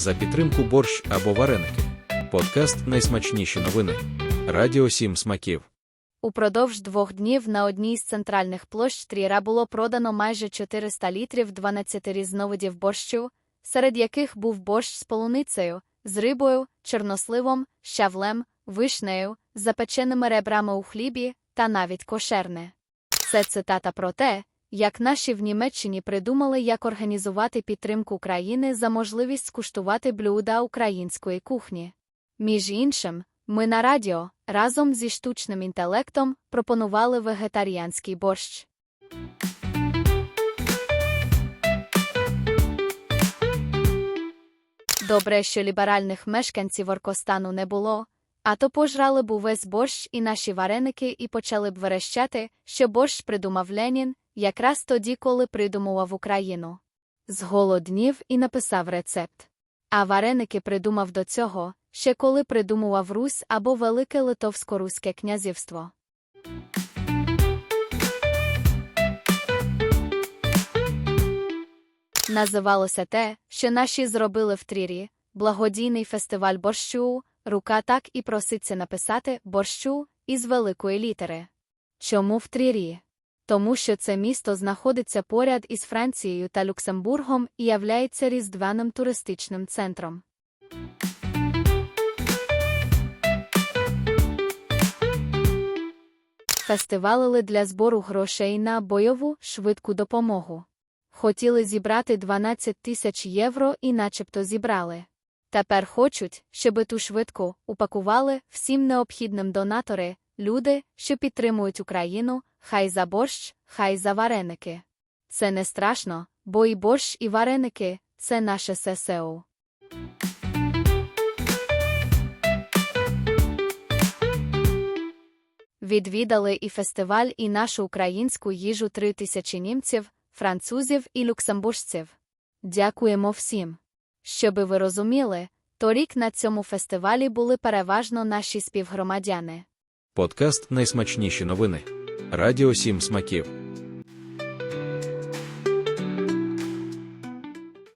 за підтримку борщ або вареники. Подкаст Найсмачніші новини. Радіо Сім смаків. Упродовж двох днів на одній з центральних площ Тріра було продано майже 400 літрів 12 різновидів борщу, серед яких був борщ з полуницею, з рибою, чорносливом, щавлем, вишнею, запеченими ребрами у хлібі та навіть кошерне. Це цитата про те, як наші в Німеччині придумали, як організувати підтримку країни за можливість скуштувати блюда української кухні. Між іншим, ми на радіо разом зі штучним інтелектом пропонували вегетаріанський борщ. Добре, що ліберальних мешканців Оркостану не було, а то пожрали б увесь борщ і наші вареники і почали б верещати, що борщ придумав Ленін, якраз тоді, коли придумував Україну. Зголоднів і написав рецепт. А вареники придумав до цього, ще коли придумував Русь або Велике Литовсько-Руське князівство. Називалося те, що наші зробили в Трірі, благодійний фестиваль борщу, рука так і проситься написати борщу із великої літери. Чому в Трірі? Тому що це місто знаходиться поряд із Францією та Люксембургом і являється різдвяним туристичним центром. Фестивалили для збору грошей на бойову швидку допомогу. Хотіли зібрати 12 тисяч євро і начебто зібрали. Тепер хочуть, щоби ту швидку упакували всім необхідним донатори, люди, що підтримують Україну, хай за борщ, хай за вареники. Це не страшно, бо і борщ, і вареники це наше ССО. Відвідали і фестиваль, і нашу українську їжу три тисячі німців, французів і люксембуржців. Дякуємо всім. Щоби ви розуміли, торік на цьому фестивалі були переважно наші співгромадяни. Подкаст Найсмачніші новини. Радіо Сім смаків.